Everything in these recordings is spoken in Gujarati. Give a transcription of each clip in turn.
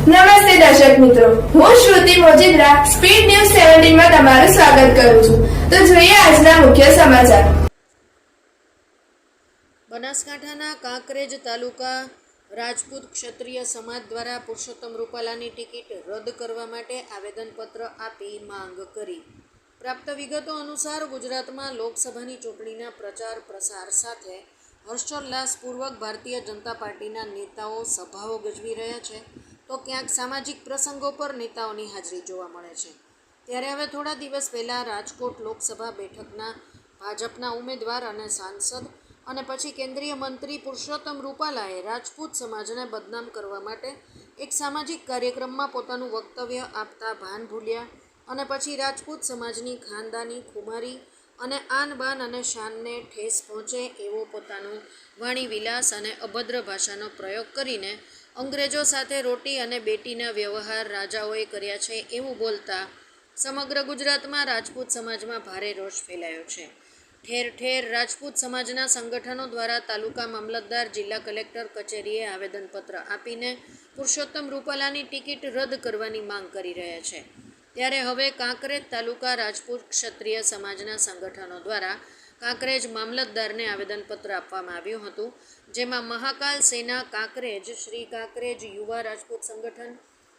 નમસ્તે દર્શક મિત્રો. હું શ્રુતિ મોજીદ્રા, સ્પીડ ન્યૂઝ સેવન્ટીનમાં તમારું સ્વાગત કરું છું. તો જોઈએ આજના મુખ્ય સમાચાર. બનાસકાંઠાના કાંકરેજ તાલુકા રાજપૂત ક્ષત્રિય સમાજ દ્વારા પુરુષોત્તમ રૂપાલાની ટિકિટ રદ કરવા માટે આવેદનપત્ર આપી માંગ કરી. પ્રાપ્ત વિગતો અનુસાર ગુજરાતમાં લોકસભાની ચૂંટણીના પ્રચાર પ્રસાર સાથે હર્ષોલ્લાસપૂર્વક ભારતીય જનતા પાર્ટીના નેતાઓ સભાઓ ગજવી રહ્યા છે. તો ક્યાંક સામાજિક પ્રસંગો પર નેતાઓની હાજરી જોવા મળે છે. ત્યારે હવે થોડા દિવસ પહેલાં રાજકોટ લોકસભા બેઠકના ભાજપના ઉમેદવાર અને સાંસદ અને પછી કેન્દ્રીય મંત્રી પુરુષોત્તમ રૂપાલાએ રાજપૂત સમાજને બદનામ કરવા માટે એક સામાજિક કાર્યક્રમમાં પોતાનું વક્તવ્ય આપતા ભાન ભૂલ્યા અને પછી રાજપૂત સમાજની ખાનદાની ખુમારી અને આન બાન અને શાનને ઠેસ પહોંચે એવો પોતાનો વાણી વિલાસ અને અભદ્ર ભાષાનો પ્રયોગ કરીને અંગ્રેજો સાથે રોટી અને બેટીના વ્યવહાર રાજાઓએ કર્યા છે એવું બોલતા સમગ્ર ગુજરાતમાં રાજપૂત સમાજમાં ભારે રોષ ફેલાયો છે. ઠેર ઠેર રાજપૂત સમાજના સંગઠનો દ્વારા તાલુકા મામલતદાર, જિલ્લા કલેક્ટર કચેરીએ આવેદનપત્ર આપીને પુરુષોત્તમ રૂપાલાની ટિકિટ રદ કરવાની માંગ કરી રહ્યા છે. ત્યારે હવે કાંકરેજ તાલુકા રાજપૂત ક્ષત્રિય સમાજના સંગઠનો દ્વારા કાંકરેજ મામલતદારને આવેદનપત્ર આપવામાં આવ્યું હતું, જેમાં મહાકાલ સેના કાંકરેજ, શ્રી કાંકરેજ યુવા રાજપૂત સંગઠન,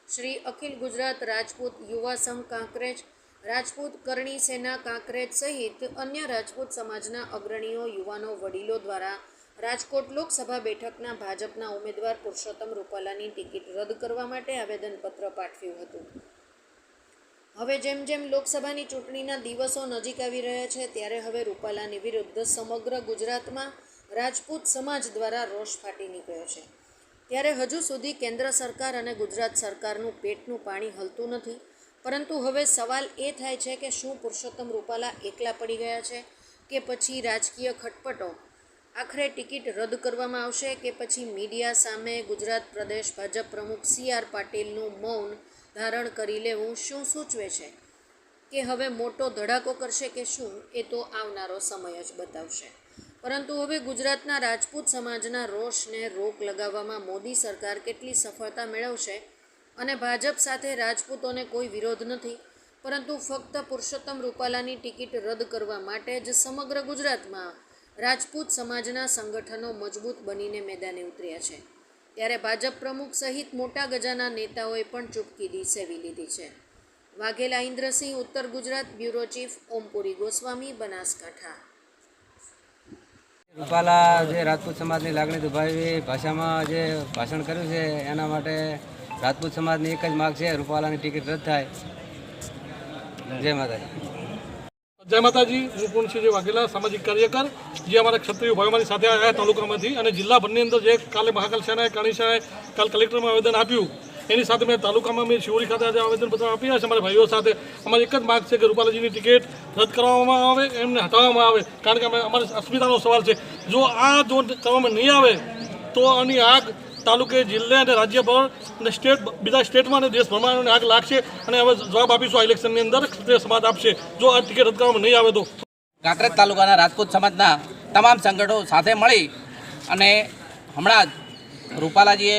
શ્રી અખિલ ગુજરાત રાજપૂત યુવા સંઘ કાંકરેજ, રાજપૂત કરણી સેના કાંકરેજ સહિત અન્ય રાજપૂત સમાજના અગ્રણીઓ, યુવાનો, વડીલો દ્વારા રાજકોટ લોકસભા બેઠકના ભાજપના ઉમેદવાર પુરુષોત્તમ રૂપાલાની ટિકિટ રદ કરવા માટે આવેદનપત્ર પાઠવ્યું હતું. હવે જેમ જેમ લોકસભાની ચૂંટણીના દિવસો નજીક આવી રહ્યા છે, ત્યારે હવે રૂપાલાની વિરુદ્ધ સમગ્ર ગુજરાતમાં રાજપૂત સમાજ દ્વારા રોષ ફાટી નીકળ્યો છે. ત્યારે હજુ સુધી કેન્દ્ર સરકાર અને ગુજરાત સરકારનું પેટનું પાણી હલતું નથી. પરંતુ હવે સવાલ એ થાય છે કે શું પુરુષોત્તમ રૂપાલા એકલા પડી ગયા છે કે પછી રાજકીય ખટપટો આખરે ટિકિટ રદ કરવામાં આવશે કે પછી મીડિયા સામે ગુજરાત પ્રદેશ ભાજપ પ્રમુખ સી આર પાટીલનું મૌન ધારણ કરી લેવું શું સૂચવે છે? કે હવે મોટો ધડાકો કરશે કે શું? એ તો આવનારો સમય જ બતાવશે. પરંતુ હવે ગુજરાતના રાજપૂત સમાજના રોષને રોક લગાવવામાં મોદી સરકાર કેટલી સફળતા મેળવશે? અને ભાજપ સાથે રાજપૂતોને કોઈ વિરોધ નથી? પરંતુ ફક્ત પુરુષોત્તમ રૂપાલાની ટિકિટ રદ કરવા માટે જ સમગ્ર ગુજરાતમાં રાજપૂત સમાજના સંગઠનો મજબૂત બનીને મેદાને ઉતર્યા છે. ત્યારે ભાજપ પ્રમુખ સહિત મોટા ગજાના નેતાઓએ પણ ચૂપકીદી સેવી લીધી છે. વાઘેલા ઇન્દ્રસિંહ, ઉત્તર ગુજરાત બ્યુરો ચીફ, ઓમપુરી ગોસ્વામી, બનાસકાંઠા. રૂપાલા જે રાજપૂત સમાજની લાગણી દુભાવી ભાષામાં જે ભાષણ કર્યું છે, એના માટે રાજપૂત સમાજની એક જ માગ છે, રૂપાલાની ટિકિટ રદ થાય. જય માતાજી. જય માતાજી, હું પૂર્ણસિંહજી વાઘેલા, સામાજિક કાર્યકર, જે અમારા ક્ષત્રિય ભાઈઓ મારી સાથે આવ્યા તાલુકામાંથી અને જિલ્લાભરની અંદર જે કાલે મહાકાલ સેનાએ કાણી સેનાએ કાલ કલેક્ટરમાં આવેદન આપ્યું. એની સાથે મેં તાલુકામાં મેં શિવરી ખાતે આજે આવેદનપત્ર આપ્યા છે અમારા ભાઈઓ સાથે. અમારી એક જ માગ છે કે રૂપાલાજીની ટિકિટ રદ કરવામાં આવે, એમને હટાવવામાં આવે. કારણ કે અમે અમારે અસ્મિતાનો સવાલ છે. જો આ જો કરવામાં નહીં આવે, તો આની આગ તાલુકે, જિલ્લે અને રાજ્યભર અને સ્ટેટ, બીજા સ્ટેટમાં અને દેશભરમાં આગ લાગશે અને હવે જવાબ આપીશું આ ઇલેક્શનની અંદર. ક્ષત્રિય સમાજ આપશે. જો આ ટિકિટ રદ કરવામાં નહીં આવે તો? કાંકરેજ તાલુકાના રાજપૂત સમાજના તમામ સંગઠનો સાથે મળી અને હમણાં જ રૂપાલાજીએ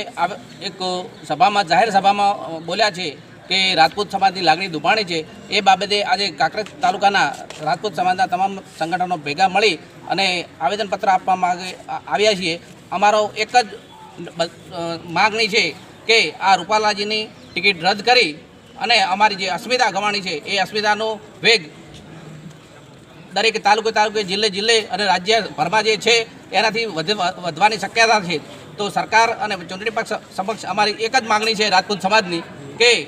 એક સભામાં, જાહેર સભામાં બોલ્યા છે કે રાજપૂત સમાજની લાગણી દુભાણી છે. એ બાબતે આજે કાંકરેજ તાલુકાના રાજપૂત સમાજના તમામ સંગઠનો ભેગા મળી અને આવેદનપત્ર આપવા માગે આવ્યા છીએ. અમારો એક જ માગણી છે કે આ રૂપાલાજીની ટિકિટ રદ કરી અને અમારી જે અસ્મિતા ગવાણી છે એ અસ્મિતાનો વેગ દરેક તાલુકે તાલુકે, જિલ્લે જિલ્લે અને રાજ્યભરમાં જે છે એનાથી વધ- વધવાની શક્યતા છે. તો સરકાર અને ચૂંટણી પક્ષ સમક્ષ અમારી એક જ માગણી છે રાજપૂત સમાજની કે